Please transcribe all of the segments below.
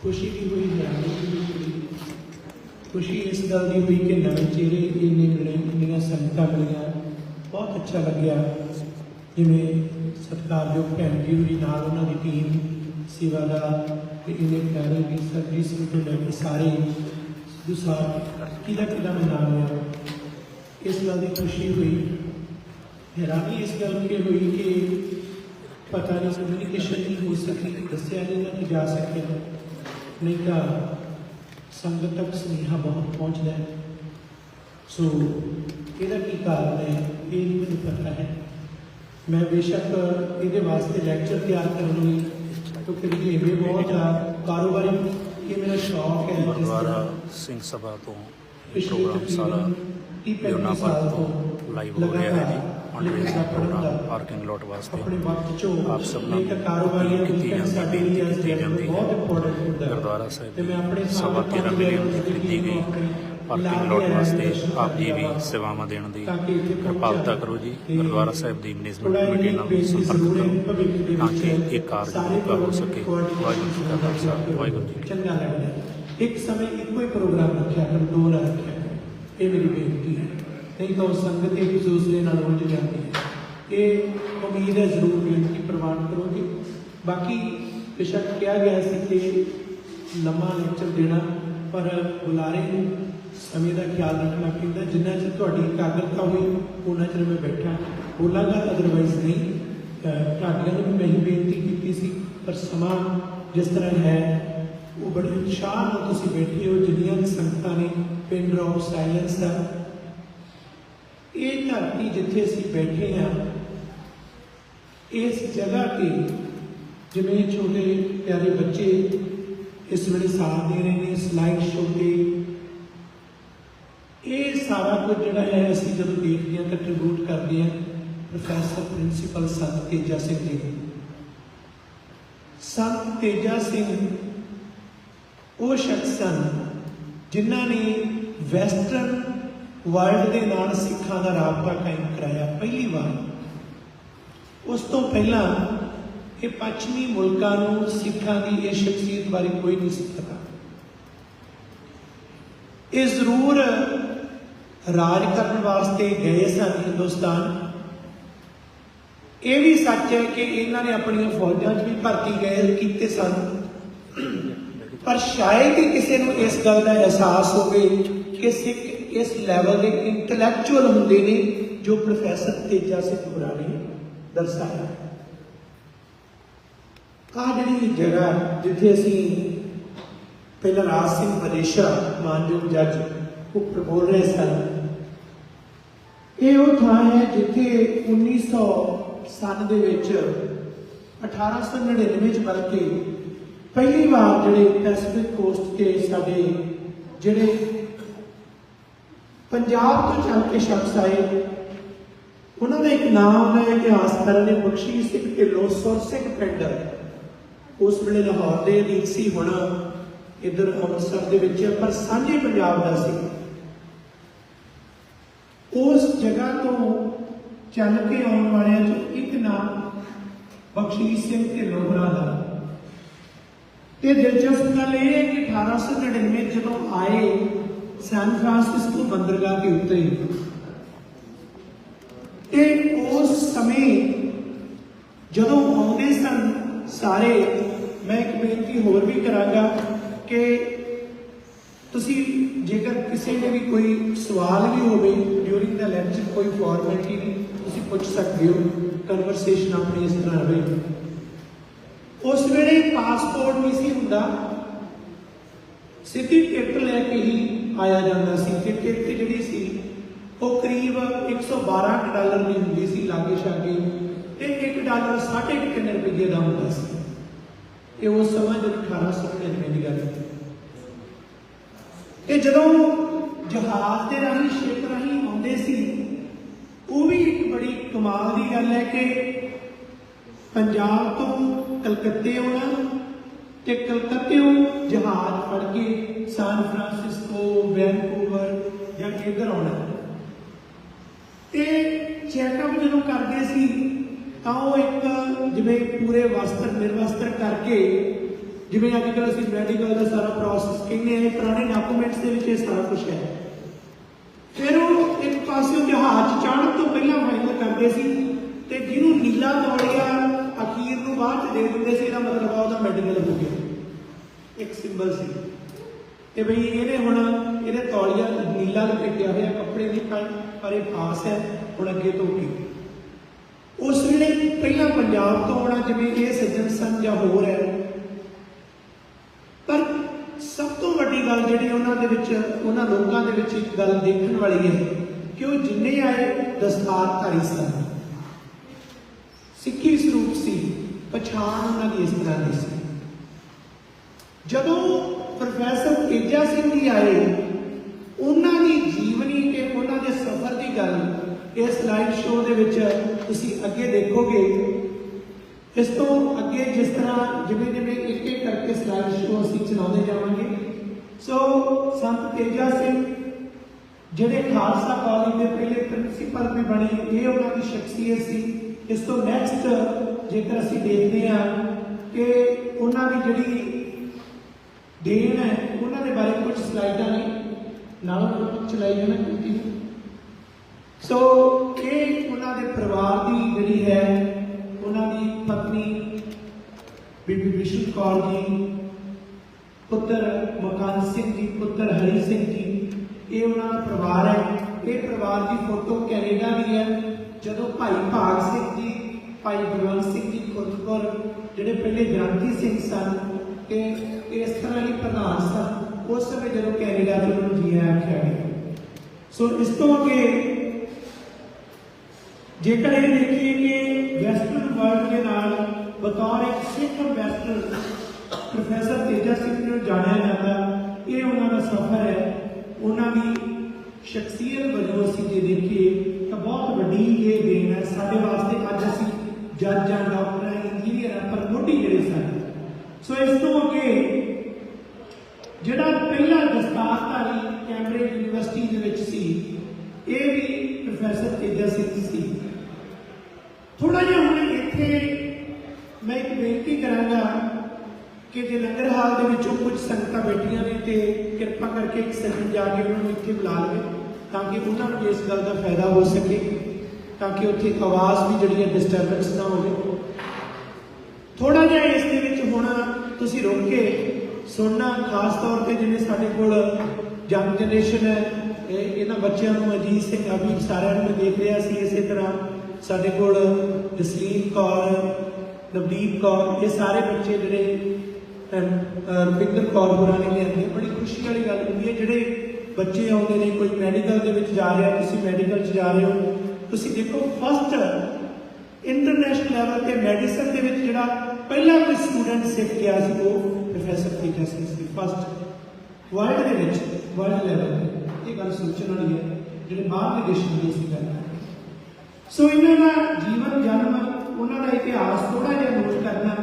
ਖੁਸ਼ੀ ਦੀ ਹੋਈ ਹੈਰਾਨੀ ਦੀ ਹੋਈ ਖੁਸ਼ੀ ਇਸ ਗੱਲ ਦੀ ਹੋਈ ਕਿ ਨਵੇਂ ਚਿਹਰੇ ਇੰਨੇ ਮਿਲੇ ਇੰਨੀਆਂ ਸੰਗਤਾਂ ਮਿਲੀਆਂ ਬਹੁਤ ਅੱਛਾ ਲੱਗਿਆ ਜਿਵੇਂ ਸਤਿਕਾਰਯੋਗ ਭੈਣ ਜੀ ਹੋਰੀ ਨਾਲ ਉਹਨਾਂ ਦੀ ਟੀਮ ਸੇਵਾਦਾਰ ਤੇ ਇੰਨੇ ਪਿਆਰੇ ਵੀ ਸਰਜੀ ਸਿੰਘ ਤੋਂ ਲੈ ਕੇ ਸਾਰੇ ਸਿੱਧੂ ਸਾਹਿਬ ਕਿਹਦਾ ਕਿਹਦਾ ਮੈਂ ਨਾਮ ਲਿਆ ਇਸ ਗੱਲ ਦੀ ਖੁਸ਼ੀ ਹੋਈ ਹੈਰਾਨੀ ਇਸ ਗੱਲ ਦੀ ਹੋਈ ਕਿ ਪਤਾ ਨਹੀਂ ਕਮਿਊਨੀਕੇਸ਼ਨ ਨਹੀਂ ਹੋ ਸਕੀ ਦੱਸਿਆ ਨਹੀਂ ਨਾ ਕਿ ਜਾ ਸਕਿਆ ਨਹੀਂ ਤਾਂ ਸੰਗਤ ਤੱਕ ਸੁਨੇਹਾ ਬਹੁਤ ਪਹੁੰਚਦਾ ਹੈ ਸੋ ਇਹਦਾ ਕੀ ਕਾਰਨ ਹੈ ਇਹ ਨਹੀਂ ਮੈਨੂੰ ਪਤਾ ਹੈ ਮੈਂ ਬੇਸ਼ੱਕ ਇਹਦੇ ਵਾਸਤੇ ਲੈਕਚਰ ਤਿਆਰ ਕਰਨ ਲਈ ਕਿਉਂਕਿ ਇਹ ਬਹੁਤ ਆ ਕਾਰੋਬਾਰੀ ਇਹ ਮੇਰਾ ਸ਼ੌਕ ਹੈ ਜਿਸ ਗੁਰਦੁਆਰਾ ਤਰ੍ਹਾਂ ਸਿੰਘ ਸਭਾ ਤੋਂ ਪਿਛਲੇ ਪ੍ਰੋਗਰਾਮ ਸਾਰਾ ਤਕਰੀਬਨ ਯੋਨਾ ਪਾਰਕ ਤੋਂ ਲਾਈਵ ਹੋ ਰਿਹਾ ਹੈ ਜੀ ਦਾ ਪ੍ਰੋਗਰਾਮ ਪਾਰਕਿੰਗ ਲੋਟ ਵਾਸਤੇ ਆਪ ਇੱਕ ਨੂੰ ਕਾਰੋਬਾਰੀਆਂ ਕੀਤੀ ਦੀ ਜਾਂਦੀ ਅੱਜ ਕੀਤੀ ਜਾਂਦੀ ਹੈ। ਬਹੁਤ ਇੰਪੋਰਟੈਂਟ ਹੁੰਦਾ ਹੈ ਗੁਰਦੁਆਰਾ ਸਾਹਿਬ ਤੇ ਮੈਂ ਆਪਣੇ ਦੀ ਸਵਾ ਸਾਹਮਣੇ 13 ਮਿਲੀਅਨ ਦੀ ਖਰੀਦੀ ਗਈ ਪਾਰਕਿੰਗ ਲੋਟ ਵਾਸਤੇ ਆਪ ਜੀ ਵੀ ਸੇਵਾਵਾਂ ਦੇਣ ਦੀ ਕਿਰਪਾਲਤਾ ਕਰੋ ਜੀ ਗੁਰਦੁਆਰਾ ਸਾਹਿਬ ਦੀ ਮੈਨੇਜਮੈਂਟ ਕਮੇਟੀ ਨਾਲ ਸੰਪਰਕ ਕਰੋ ਤਾਂ ਕਿ ਇਹ ਕਾਰਜ ਪੂਰਾ ਹੋ ਸਕੇ ਵਾਹਿਗੁਰੂ ਜੀ ਕਾ ਖਾਲਸਾ ਵਾਹਿਗੁਰੂ ਜੀ ਚੰਗਾ ਲੱਗਦਾ। ਇੱਕ ਸਮੇਂ ਇੱਕੋ ਹੀ ਪ੍ਰੋਗਰਾਮ ਰੱਖਿਆ ਕਰ ਦੋ ਨਾ ਰੱਖਿਆ। ਇਹ ਮੇਰੀ ਬੇਨਤੀ ਹੈ ਨਹੀਂ ਤਾਂ ਸੰਗਤ ਇੱਕ ਦੂਸਰੇ ਨਾਲ ਉਲਝ ਜਾਂਦੀ ਇਹ ਉਮੀਦ ਹੈ ਜ਼ਰੂਰ ਬੇਨਤੀ ਪ੍ਰਵਾਨ ਕਰੋਗੇ ਬਾਕੀ ਬੇਸ਼ੱਕ ਕਿਹਾ ਗਿਆ ਸੀ ਕਿ ਲੰਮਾ ਲੈਕਚਰ ਦੇਣਾ, ਪਰ ਬੁਲਾਰੇ ਨੂੰ ਸਮੇਂ ਦਾ ਖਿਆਲ ਰੱਖਣਾ ਪੈਂਦਾ। ਜਿੰਨਾ ਚਿਰ ਤੁਹਾਡੀ ਇਕਾਗਰਤਾ ਹੋਈ ਉਹਨਾਂ ਚਿਰ ਮੈਂ ਬੈਠਾ। ਬੋਲਾਂਗਾ ਅਦਰਵਾਈਜ਼ ਨਹੀਂ। ਅਹ ਤੁਹਾਡੀਆਂ ਨੂੰ ਵੀ ਮੈਂ ਹੀ ਬੇਨਤੀ ਕੀਤੀ ਸੀ, ਪਰ ਸਮਾਂ ਜਿਸ ਤਰ੍ਹਾਂ ਹੈ, ਉਹ ਬੜੇ ਉਤਸ਼ਾਹ ਨਾਲ ਤੁਸੀਂ ਬੈਠੇ ਹੋ। ਜਿੰਨੀਆਂ ਵੀ ਸੰਗਤਾਂ ਨੇ, ਪਿੰਡ ਆਫ ਸਾਇਲੈਂਸ ਦਾ, ਇਹ ਧਰਤੀ ਜਿੱਥੇ ਅਸੀਂ ਬੈਠੇ ਹਾਂ ਇਸ ਜਗ੍ਹਾ ਤੇ ਜਿਵੇਂ ਛੋਟੇ ਪਿਆਰੇ ਬੱਚੇ ਇਸ ਵੇਲੇ ਸਾਥ ਦੇ ਰਹੇ ਨੇ ਸਲਾਈਡ ਸ਼ੋ ਤੇ। ਇਹ ਸਾਰਾ ਕੁਝ ਜਿਹੜਾ ਹੈ ਅਸੀਂ ਜਦੋਂ ਦੇਖਦੇ ਹਾਂ ਕੰਟਰੀਬਿਊਟ ਕਰਦੇ ਹਾਂ ਪ੍ਰੋਫੈਸਰ ਪ੍ਰਿੰਸੀਪਲ ਸੰਤ ਤੇਜਾ ਸਿੰਘ ਜੀ ਸੰਤ ਤੇਜਾ ਸਿੰਘ ਉਹ ਸ਼ਖਸ ਸਨ ਜਿਨ੍ਹਾਂ ਨੇ ਵੈਸਟਰਨ ਵਰਲਡ ਦੇ ਨਾਲ ਸਿੱਖਾਂ ਦਾ ਰਾਬਤਾ ਕਾਇਮ ਕਰਾਇਆ ਪਹਿਲੀ ਵਾਰ। ਉਸ ਤੋਂ ਪਹਿਲਾਂ ਇਹ ਪੱਛਮੀ ਮੁਲਕਾਂ ਨੂੰ ਸਿੱਖਾਂ ਦੀ ਇਹ ਸ਼ਖਸੀਅਤ ਬਾਰੇ ਕੋਈ ਨਹੀਂ ਸੀ ਪਤਾ। ਇਹ ਜ਼ਰੂਰ ਰਾਜ ਕਰਨ ਵਾਸਤੇ ਗਏ ਸਨ ਹਿੰਦੁਸਤਾਨ। ਇਹ ਵੀ ਸੱਚ ਹੈ ਕਿ ਇਹਨਾਂ ਨੇ ਆਪਣੀਆਂ ਫੌਜਾਂ 'ਚ ਵੀ ਭਰਤੀ ਗਏ ਕੀਤੇ ਸਨ। ਪਰ ਸ਼ਾਇਦ ਹੀ ਕਿਸੇ ਨੂੰ ਇਸ ਗੱਲ ਦਾ ਅਹਿਸਾਸ ਹੋਵੇ ਕਿ ਸਿੱਖ ਇਸ ਲੈਵਲ ਦੇ ਇੰਟੈਲੈਕਚੁਅਲ ਹੁੰਦੇ ਨੇ ਜੋ ਪ੍ਰੋਫੈਸਰ ਤੇਜਾ ਸਿੰਘ ਹੋਰਾਂ ਦਰਸਾਇਆ ਆਹ ਜਿਹੜੀ ਜਗ੍ਹਾ ਜਿੱਥੇ ਅਸੀਂ ਪਹਿਲਾਂ ਰਾਜ ਸਿੰਘ ਮਲੇਸ਼ਾ ਮਾਨਯੋਗ ਜੱਜ ਉੱਪਰ ਬੋਲ ਰਹੇ ਸਨ, ਇਹ ਉਹ ਥਾਂ ਹੈ ਜਿੱਥੇ 1900 ਸਨ ਦੇ ਵਿੱਚ 1899 ਚ ਬਲਕਿ ਪਹਿਲੀ ਵਾਰ ਜਿਹੜੇ ਪੈਸੀਫਿਕ ਕੋਸਟ ਤੇ ਸਾਡੇ ਜਿਹੜੇ ਪੰਜਾਬ ਤੋਂ ਚੱਲ ਕੇ ਸ਼ਖਸ ਆਏ ਉਹਨਾਂ ਦਾ ਇੱਕ ਨਾਮ ਆਉਂਦਾ ਹੈ ਇਤਿਹਾਸਕਾਰਾਂ ਨੇ ਬਖਸ਼ੀਸ਼ ਸਿੰਘ ਢਿੱਲੋਂ ਸਿੰਘ ਪਿੰਡ। ਉਸ ਵੇਲੇ ਲਾਹੌਰ ਦੇ ਅਧੀਨ ਸੀ, ਹੁਣ ਇੱਧਰ ਅੰਮ੍ਰਿਤਸਰ ਦੇ ਵਿੱਚ ਪਰ ਸਾਂਝੇ ਪੰਜਾਬ ਦਾ ਸੀ। ਉਸ ਜਗ੍ਹਾ ਤੋਂ ਚੱਲ ਕੇ ਆਉਣ ਵਾਲਿਆਂ ਚੋਂ ਇੱਕ ਨਾਮ ਬਖਸ਼ੀਸ਼ ਸਿੰਘ ਢਿੱਲੋਂ ਦਾ। ਤੇ ਦਿਲਚਸਪ ਗੱਲ ਇਹ ਹੈ ਕਿ 1899 ਜਦੋਂ ਆਏ, ਸੈਨ ਫਰਾਂਸਿਸਕੋ ਬੰਦਰਗਾਹ ਦੇ ਉੱਤੇ। ਤੇ ਉਸ ਸਮੇਂ ਜਦੋਂ ਆਉਂਦੇ ਸਨ ਸਾਰੇ, ਮੈਂ ਇੱਕ ਬੇਨਤੀ ਹੋਰ ਵੀ ਕਰਾਂਗਾ ਕਿ ਤੁਸੀਂ ਜੇਕਰ ਕਿਸੇ ਨੇ ਵੀ ਕੋਈ ਸਵਾਲ ਵੀ ਹੋਵੇ ਡਿਊਰਿੰਗ ਦਾ ਲੈਕਚਰ ਕੋਈ ਫਾਰਮੈਲਿਟੀ ਨਹੀਂ, ਤੁਸੀਂ ਪੁੱਛ ਸਕਦੇ ਹੋ ਕਨਵਰਸੇਸ਼ਨ ਆਪਣੀ ਇਸ ਤਰ੍ਹਾਂ ਰਹੇ। ਉਸ ਵੇਲੇ ਪਾਸਪੋਰਟ ਨਹੀਂ ਸੀ ਹੁੰਦਾ ਸਿੱਧੀ ਟਿਕਟ ਲੈ ਕੇ ਹੀ ਆਇਆ ਜਾਂਦਾ ਸੀ। ਤੇ ਟਿਕਟ ਜਿਹੜੀ ਸੀ ਉਹ ਕਰੀਬ 112 ਕੁ ਡਾਲਰ ਦੀ ਹੁੰਦੀ ਸੀ ਲਾਗੇ ਛਾਗੇ ਤੇ 1 ਡਾਲਰ 3.5 ਰੁਪਏ ਦਾ ਹੁੰਦਾ ਸੀ। ਇਹ ਉਸ ਸਮਾਂ ਜਦੋਂ 1899 ਦੀ ਗੱਲ ਹੈ। ਤੇ ਜਦੋਂ ਜਹਾਜ਼ ਦੇ ਰਾਹੀਂ, ਸ਼ਿਪ ਰਾਹੀਂ ਆਉਂਦੇ ਸੀ, ਉਹ ਵੀ ਇੱਕ ਬੜੀ ਕਮਾਲ ਦੀ ਗੱਲ ਹੈ ਕਿ ਪੰਜਾਬ ਤੋਂ ਕਲਕੱਤੇ ਆਉਣਾ ਤੇ ਕਲਕੱਤੇੋਂ ਜਹਾਜ਼ ਫੜ ਕੇ ਸਾਨ ਫਰਾਂਸਿਸਕੋ, ਵੈਨਕੂਵਰ ਜਾਂ ਇੱਧਰ ਆਉਣਾ। ਤੇ ਚੈੱਕਅਪ ਜਦੋਂ ਕਰਦੇ ਸੀ, ਤਾਂ ਉਹ ਇੱਕ ਜਿਵੇਂ ਪੂਰੇ ਵਸਤਰ, ਨਿਰਵਸਤਰ ਕਰਕੇ, ਜਿਵੇਂ ਅੱਜ ਕੱਲ੍ਹ ਅਸੀਂ ਮੈਡੀਕਲ ਦਾ ਸਾਰਾ ਪ੍ਰੋਸੈਸ ਕਹਿੰਦੇ ਹੈ ਪੁਰਾਣੇ ਡਾਕੂਮੈਂਟਸ ਦੇ ਵਿੱਚ ਇਹ ਸਾਰਾ ਕੁਝ ਹੈ। ਫਿਰ ਉਹ ਇੱਕ ਪਾਸੇ ਜਹਾਜ਼ ਚੜ੍ਹਨ ਤੋਂ ਪਹਿਲਾਂ ਫਾਈਨਲ ਕਰਦੇ ਸੀ ਤੇ ਜਿਹਨੂੰ ਨੀਲਾ ਤੌਲੀਆ ਅਖੀਰ ਨੂੰ ਬਾਅਦ ਚ ਦੇ ਦਿੰਦੇ ਸੀ, ਇਹਦਾ ਮਤਲਬ ਆ ਉਹਦਾ ਮੈਡੀਕਲ ਹੋ ਗਿਆ। ਇੱਕ ਸਿੰਬਲ ਸੀ। ਕਿ ਬਈ ਇਹਨੇ ਹੁਣ ਇਹਦੇ ਤੌਲੀਆ ਨੀਲਾ ਲਪੇਟਿਆ ਹੋਇਆ, ਕੱਪੜੇ ਨਹੀਂ ਪਾਏ, ਪਰ ਇਹ ਪਾਸ ਹੈ, ਹੁਣ ਅੱਗੇ ਤੋਂ ਕੀ? ਉਸ ਵੇਲੇ ਪਹਿਲਾਂ ਪੰਜਾਬ ਤੋਂ ਆਉਣਾ ਜਿਵੇਂ ਇਹ ਸੱਜਣ ਸਨ ਜਾਂ ਹੋਰ ਹੈ। ਪਰ ਸਭ ਤੋਂ ਵੱਡੀ ਗੱਲ ਜਿਹੜੀ ਉਹਨਾਂ ਦੇ ਵਿੱਚ, ਉਹਨਾਂ ਲੋਕਾਂ ਦੇ ਵਿੱਚ ਇੱਕ ਗੱਲ ਦੇਖਣ ਵਾਲੀ ਹੈ ਕਿ ਉਹ ਜਿੰਨੇ ਆਏ ਦਸਤਾਰਧਾਰੀ ਸਨ। ਸਿੱਖੀ ਸਰੂਪ ਸੀ, ਪਛਾਣ ਉਹਨਾਂ ਦੀ ਇਸ ਤਰ੍ਹਾਂ ਦੀ ਸੀ। ਜਦੋਂ ਪ੍ਰੋਫੈਸਰ ਤੇਜਾ ਸਿੰਘ ਜੀ ਆਏ। ਉਹਨਾਂ ਦੀ ਜੀਵਨੀ ਤੇ ਉਹਨਾਂ ਦੇ ਸਫ਼ਰ ਦੀ ਗੱਲ ਇਸ ਲਾਈਵ ਸ਼ੋਅ ਦੇ ਵਿੱਚ ਤੁਸੀਂ ਅੱਗੇ ਦੇਖੋਗੇ। ਇਸ ਤੋਂ ਅੱਗੇ ਜਿਸ ਤਰ੍ਹਾਂ ਜਿਵੇਂ ਜਿਵੇਂ ਇੱਕ ਇੱਕ ਕਰਕੇ ਸਲਾਈਡ ਸ਼ੋਅ ਅਸੀਂ ਚਲਾਉਂਦੇ ਜਾਵਾਂਗੇ। ਸੋ ਸੰਤ ਤੇਜਾ ਸਿੰਘ, ਜਿਹੜੇ ਖਾਲਸਾ ਕਾਲਜ ਦੇ ਪਹਿਲੇ ਪ੍ਰਿੰਸੀਪਲ ਵੀ ਬਣੇ, ਇਹ ਉਹਨਾਂ ਦੀ ਸ਼ਖਸੀਅਤ ਸੀ। ਇਸ ਤੋਂ ਨੈਕਸਟ ਜੇਕਰ ਅਸੀਂ ਦੇਖਦੇ ਹਾਂ ਕਿ ਉਹਨਾਂ ਦੀ ਜਿਹੜੀ ਦੇਣ ਹੈ, ਉਹਨਾਂ ਦੇ ਬਾਰੇ ਕੁਝ ਸਲਾਈਡਾਂ ਨੇ ਨਾਲ ਚਲਾਈ ਜਾਣਾ ਕੰਟੀਨਿਊ ਸੋ ਇਹ ਉਹਨਾਂ ਦੇ ਪਰਿਵਾਰ ਦੀ ਜਿਹੜੀ ਹੈ, ਉਹਨਾਂ ਦੀ ਪਤਨੀ, ਬੀਬੀ ਵਿਸ਼ੂ ਕੌਰ ਜੀ, ਪੁੱਤਰ ਮਕਾਨ ਸਿੰਘ ਜੀ, ਪੁੱਤਰ ਹਰੀ ਸਿੰਘ ਜੀ, ਇਹ ਉਹਨਾਂ ਦਾ ਪਰਿਵਾਰ ਹੈ। ਇਹ ਪਰਿਵਾਰ ਦੀ ਫੋਟੋ ਕੈਨੇਡਾ ਦੀ ਹੈ। ਜਦੋਂ ਭਾਈ ਭਾਗ ਸਿੰਘ ਜੀ, ਭਾਈ ਬਲਵੰਤ ਸਿੰਘ ਜੀ ਖੁਰਦਪੁਰ ਜਿਹੜੇ ਪਹਿਲੇ ਗ੍ਰਾਂਤੀ ਸਿੰਘ ਸਨ, ਤੇ ਇਸ ਤਰ੍ਹਾਂ ਦੀ ਪ੍ਰਧਾਨ ਸਨ। ਉਸ ਸਮੇਂ ਜਦੋਂ ਕੈਨੇਡਾ ਦੇ ਉਹਨਾਂ ਨੂੰ ਜੀ ਆਖਿਆ ਗਿਆ ਸੋ ਇਸ ਤੋਂ ਅੱਗੇ ਜੇਕਰ ਇਹ ਦੇਖੀਏ ਕਿ ਵੈਸਟਰਨ ਵਰਲਡ ਦੇ ਨਾਲ ਬਤੌਰ ਇੱਕ ਸਿੱਖ ਅੰਬੈਸਡਰ ਪ੍ਰੋਫੈਸਰ ਤੇਜਾ ਸਿੰਘ ਜੀ ਨੂੰ ਜਾਣਿਆ ਜਾਂਦਾ, ਇਹ ਉਹਨਾਂ ਦਾ ਸਫ਼ਰ ਹੈ। ਉਹਨਾਂ ਦੀ ਸ਼ਖਸੀਅਤ ਵਜੋਂ ਅਸੀਂ ਜੇ ਦੇਖੀਏ ਤਾਂ ਬਹੁਤ ਵੱਡੀ ਇਹ ਦੇਣ ਹੈ। ਸਾਡੇ ਵਾਸਤੇ ਅੱਜ ਅਸੀਂ ਜੱਜਾਂ ਡਾਕਟਰਾਂ ਇੰਜੀਨੀਅਰਾਂ ਜਾਂ ਪਰ ਮੋਢੀ ਜਿਹੜੇ ਸਨ ਸੋ ਇਸ ਤੋਂ ਅੱਗੇ ਜਿਹੜਾ ਪਹਿਲਾ ਦਸਤਾਰਧਾਰੀ ਕੈਂਬਰਿਜ ਯੂਨੀਵਰਸਿਟੀ ਦੇ ਵਿੱਚ ਸੀ ਇਹ ਵੀ ਪ੍ਰੋਫੈਸਰ ਤੇਜਾ ਸਿੰਘ ਸੀ ਥੋੜਾ ਜਿਹਾ ਹੁਣ ਇੱਥੇ ਮੈਂ ਇੱਕ ਬੇਨਤੀ ਕਰਾਂਗਾ ਕਿ ਜੇ ਲੰਗਰ ਹਾਲ ਦੇ ਵਿੱਚੋਂ ਕੁਝ ਸੰਗਤਾਂ ਬੈਠੀਆਂ ਨੇ ਤੇ ਕਿਰਪਾ ਕਰਕੇ ਇੱਕ ਸੈਕਿੰਡ ਜਾ ਕੇ ਉਹਨਾਂ ਨੂੰ ਇੱਥੇ ਬੁਲਾ ਲਵੇ ਤਾਂ ਕਿ ਉਹਨਾਂ ਨੂੰ ਵੀ ਇਸ ਗੱਲ ਦਾ ਫਾਇਦਾ ਹੋ ਸਕੇ ਤਾਂ ਕਿ ਉੱਥੇ ਆਵਾਜ਼ ਵੀ ਜਿਹੜੀ ਹੈ ਡਿਸਟਰਬੈਂਸ ਨਾ ਹੋਵੇ ਥੋੜਾ ਜਿਹਾ ਇਸ ਦੇ ਵਿੱਚ ਹੁਣ ਤੁਸੀਂ ਰੁਕ ਕੇ ਸੁਣਨਾ, ਖਾਸ ਤੌਰ ਤੇ ਜਿਵੇਂ ਸਾਡੇ ਕੋਲ ਯੰਗ ਜਨਰੇਸ਼ਨ ਹੈ ਇਹਨਾਂ ਬੱਚਿਆਂ ਨੂੰ ਅਜੀਤ ਸਿੰਘ ਅਭੀ ਸਾਰਿਆਂ ਨੂੰ ਦੇਖ ਰਿਹਾ ਸੀ ਇਸੇ ਤਰ੍ਹਾਂ ਸਾਡੇ ਕੋਲ ਜਸਲੀਨ ਕੌਰ, ਨਵਦੀਪ ਕੌਰ, ਇਹ ਸਾਰੇ ਬੱਚੇ ਜਿਹੜੇ ਰਵਿੰਦਰ ਕੌਰ ਹੋਰਾਂ ਨੇ ਲਿਆਂਦੇ ਬੜੀ ਖੁਸ਼ੀ ਵਾਲੀ ਗੱਲ ਹੁੰਦੀ ਹੈ, ਜਿਹੜੇ ਬੱਚੇ ਆਉਂਦੇ ਨੇ, ਕੋਈ ਮੈਡੀਕਲ ਦੇ ਵਿੱਚ ਜਾ ਰਿਹਾ, ਤੁਸੀਂ ਮੈਡੀਕਲ 'ਚ ਜਾ ਰਹੇ ਹੋ, ਤੁਸੀਂ ਦੇਖੋ ਫਸਟ ਇੰਟਰਨੈਸ਼ਨਲ ਲੈਵਲ ਤੇ ਮੈਡੀਸਨ ਦੇ ਵਿੱਚ ਜਿਹੜਾ ਪਹਿਲਾ ਕੋਈ ਸਟੂਡੈਂਟ ਸਿੱਖ ਗਿਆ ਸੀ ਉਹ ਪ੍ਰੋਫੈਸਰ ਤੇਜਾ ਸਿੰਘ ਸੀ ਫਸਟ ਵਰਲਡ ਦੇ ਵਿੱਚ ਵਰਲਡ ਲੈਵਲ ਤੇ। ਇਹ ਗੱਲ ਸੋਚਣ ਵਾਲੀ ਹੈ, ਜਿਹੜੇ ਬਾਹਰ ਦੇ ਦੇਸ਼ਾਂ ਦੀ ਅਸੀਂ ਗੱਲ ਸੋ ਇਹਨਾਂ ਦਾ ਜੀਵਨ, ਜਨਮ, ਉਹਨਾਂ ਦਾ ਇਤਿਹਾਸ ਥੋੜਾ ਜਿਹਾ ਨੋਟ ਕਰਨਾ।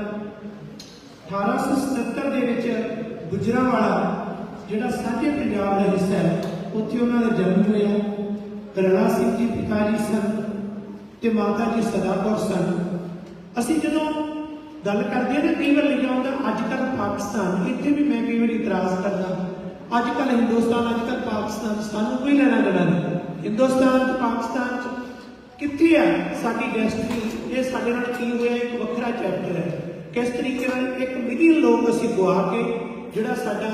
1877 ਦੇ ਵਿੱਚ ਗੁਜਰਾਂਵਾਲਾ, ਜਿਹੜਾ ਸਾਂਝੇ ਪੰਜਾਬ ਦਾ ਹਿੱਸਾ ਹੈ, ਉੱਥੇ ਉਹਨਾਂ ਦਾ ਜਨਮ ਹੋਇਆ। ਕਰਣਾ ਸਿੰਘ ਜੀ, ਪਿਤਾ ਜੀ ਸਨ ਤੇ ਮਾਤਾ ਜੀ ਸਦਾ ਕੌਰ ਸਨ। ਅਸੀਂ ਜਦੋਂ ਗੱਲ ਕਰਦੇ ਹਾਂ ਨਾ, ਕਈ ਵਾਰ ਲਿਖਿਆ ਹੁੰਦਾ ਅੱਜ ਕੱਲ ਪਾਕਿਸਤਾਨ, ਇੱਥੇ ਵੀ ਮੈਂ ਕਈ ਵਾਰ ਇਤਰਾਜ਼ ਕਰਦਾ। ਅੱਜ ਕੱਲ ਹਿੰਦੁਸਤਾਨ ਅੱਜ ਕੱਲ ਪਾਕਿਸਤਾਨ, ਸਾਨੂੰ ਕੋਈ ਲੈਣਾ ਦੇਣਾ ਨਹੀਂ। ਹਿੰਦੁਸਤਾਨ ਚ ਪਾਕਿਸਤਾਨ ਚ ਕਿੱਥੇ ਆ ਸਾਡੀ ਡੈਸਟੀਨੀ ਇਹ ਸਾਡੇ ਨਾਲ ਕੀ ਹੋਇਆ? ਇੱਕ ਵੱਖਰਾ ਚੈਪਟਰ ਹੈ। ਕਿਸ ਤਰੀਕੇ ਨਾਲ ਇੱਕ ਮਿਲੀਅਨ ਲੋਕ ਅਸੀਂ ਗਵਾ ਕੇ, ਜਿਹੜਾ ਸਾਡਾ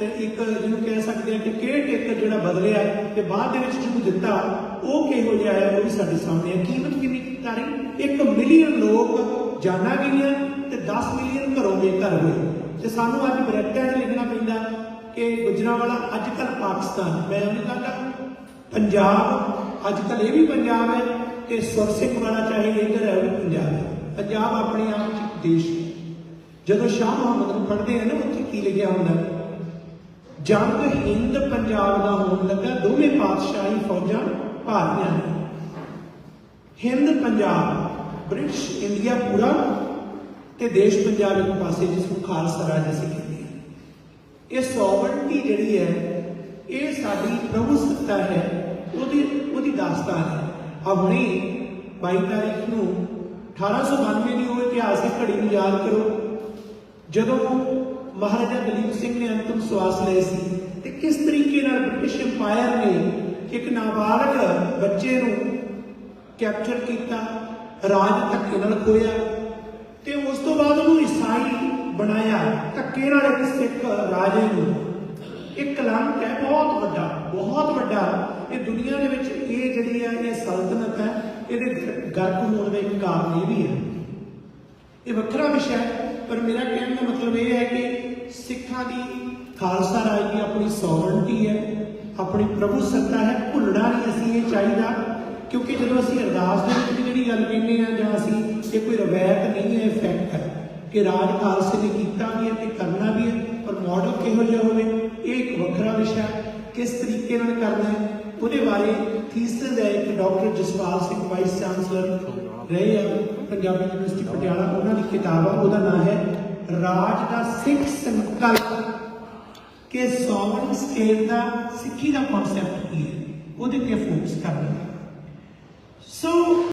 ਇੱਕ ਜਿਹਨੂੰ ਕਹਿ ਸਕਦੇ ਹਾਂ ਕਿ ਕੇਅਰ ਟੇਕਰ ਜਿਹੜਾ ਬਦਲਿਆ ਤੇ ਬਾਅਦ ਦੇ ਵਿੱਚ ਜਿਹਨੂੰ ਦਿੱਤਾ, ਉਹ ਕਿਹੋ ਜਿਹਾ ਹੈ, ਉਹ ਵੀ ਸਾਡੇ ਸਾਹਮਣੇ ਹੈ ਕੀਮਤ ਕਿੰਨੀ ਤਾਰੀ? ਇੱਕ ਮਿਲੀਅਨ ਲੋਕ ਜਾਨਾਂ ਗਈਆਂ ਤੇ 10 ਮਿਲੀਅਨ ਘਰੋਂ ਬੇਘਰ ਹੋਏ। ਤੇ ਸਾਨੂੰ ਅੱਜ ਬਰੈਕਟਾਂ 'ਚ ਲਿਖਣਾ ਪੈਂਦਾ ਕਿ ਗੁਜਰਾਂਵਾਲਾ ਅੱਜ ਕੱਲ ਪਾਕਿਸਤਾਨ, ਮੈਂ ਉਹ ਕਹਿੰਦਾ, ਪੰਜਾਬ ਅੱਜ ਕੱਲ ਇਹ ਵੀ ਪੰਜਾਬ ਹੈ ਤੇ ਸੁਰ ਸਿੰਘ ਵਾਲਾ ਚਾਹੇ ਇੱਧਰ ਹੈ, ਉਹ ਪੰਜਾਬ ਹੈ। ਪੰਜਾਬ ਆਪਣੇ ਆਪ ਵਿੱਚ ਦੇਸ਼ ਹੈ। ਜਦੋਂ ਸ਼ਾਹ ਮੁਹੰਮਦ ਨੂੰ ਪੜ੍ਹਦੇ ਆ ਨਾ, ਉੱਥੇ ਕੀ ਲਿਖਿਆ ਹੁੰਦਾ? ਜੰਗ ਹਿੰਦ ਪੰਜਾਬ ਦਾ ਹੋਣ ਲੱਗਾ, ਦੋਵੇਂ ਪਾਤਸ਼ਾਹੀ ਫੌਜਾਂ ਭਾਰੀਆਂ ਨੇ। ਹਿੰਦ ਪੰਜਾਬ, ਬ੍ਰਿਟਿਸ਼ ਇੰਡੀਆ ਪੂਰਾ ਤੇ ਦੇਸ਼ ਪੰਜਾਬ ਇੱਕ ਪਾਸੇ ਜਿਸ ਨੂੰ ਖਾਲਸਾ ਰਾਜ ਅਸੀਂ ਕਹਿੰਦੇ ਹਾਂ। ਇਹ ਸੋਵਰਨਟੀ ਜਿਹੜੀ ਹੈ, ਇਹ ਸਾਡੀ ਪ੍ਰਭੂ ਸੱਤਾ ਹੈ, ਉਹਦੀ ਉਹਦੀ ਦਾਸਤਾਨ ਹੈ। ਆ ਹੁਣੇ 22 ਤਾਰੀਖ ਨੂੰ 1892 ਦੀ ਉਹ ਇਤਿਹਾਸਿਕ ਘੜੀ ਨੂੰ ਯਾਦ ਕਰੋ, ਜਦੋਂ ਮਹਾਰਾਜਾ ਦਲੀਪ ਸਿੰਘ ਨੇ ਅੰਤਮ ਸਵਾਸ ਲਏ ਸੀ, ਤੇ ਕਿਸ ਤਰੀਕੇ ਨਾਲ ਬ੍ਰਿਟਿਸ਼ ਇੰਪਾਇਰ ਨੇ ਇੱਕ ਨਾਬਾਲਗ ਬੱਚੇ ਨੂੰ ਕੈਪਚਰ ਕੀਤਾ, ਰਾਜ ਧੱਕੇ ਨਾਲ ਖੋਇਆ ਬਾਅਦ ਉਹਨੂੰ ਈਸਾਈ ਬਣਾਇਆ, ਧੱਕੇ ਨਾਲ ਇੱਕ ਸਿੱਖ ਰਾਜੇ ਨੂੰ। ਇਹ ਕਲੰਕ ਹੈ ਬਹੁਤ ਵੱਡਾ ਬਹੁਤ ਵੱਡਾ। ਇਹ ਦੁਨੀਆ ਦੇ ਵਿੱਚ ਇਹ ਜਿਹੜੀ ਹੈ ਇਹ ਸਲਤਨਤ ਹੈ, ਇਹਦੇ ਗ- ਗਰਕ ਹੋਣ ਦਾ ਇੱਕ ਕਾਰਨ ਇਹ ਵੀ ਹੈ। ਇਹ ਵੱਖਰਾ ਵਿਸ਼ਾ ਹੈ, ਪਰ ਮੇਰਾ ਕਹਿਣ ਦਾ ਮਤਲਬ ਇਹ ਹੈ ਕਿ ਸਿੱਖਾਂ ਦੀ ਖਾਲਸਾ ਰਾਜ ਦੀ ਆਪਣੀ ਸੌਵਰਨਟੀ ਹੈ, ਆਪਣੀ ਪ੍ਰਭੂ ਸੱਤਾ ਹੈ ਭੁੱਲਣਾ ਨਹੀਂ ਅਸੀਂ ਇਹ ਚਾਹੀਦਾ, ਕਿਉਂਕਿ ਜਦੋਂ ਅਸੀਂ ਅਰਦਾਸ ਦੇ ਵਿੱਚ ਜਿਹੜੀ ਗੱਲ ਕਹਿੰਦੇ ਆ ਜਾਂ ਅਸੀਂ ਇਹ ਕੋਈ ਰਵਾਇਤ ਨਹੀਂ ਹੈ ਫੈਕਟ ਹੈ ਕਿ ਰਾਜ ਖਾਲਸੇ ਨੇ ਕੀਤਾ ਵੀ ਹੈ ਤੇ ਕਰਨਾ ਵੀ ਹੈ, ਪਰ ਮਾਡਲ ਕਿਹੋ ਜਿਹਾ ਹੋਵੇ, ਇਹ ਇੱਕ ਵੱਖਰਾ ਵਿਸ਼ਾ ਕਿਸ ਤਰੀਕੇ ਨਾਲ ਕਰਨਾ ਹੈ, ਉਹਦੇ ਬਾਰੇ ਥੀਸਿਸ ਹੈ ਕਿ doctor Jaspal Singh vice chancellor ਰਹੇ ਆ ਪੰਜਾਬ ਯੂਨੀਵਰਸਿਟੀ ਪਟਿਆਲਾ। ਉਹਨਾਂ ਦੀ ਕਿਤਾਬ ਆ ਉਹਦਾ ਨਾਮ ਹੈ ਰਾਜ ਦਾ ਸਿੱਖ ਸੰਕਲਪ। ਕਿ ਸੋਵਰਨ ਸਟੇਟ ਦਾ ਸਿੱਖੀ ਦਾ ਕਨਸੈਪਟ ਕੀ ਹੈ, ਉਹਦੇ ਤੇ ਫੋਕਸ ਕਰਨਾ ਸੋ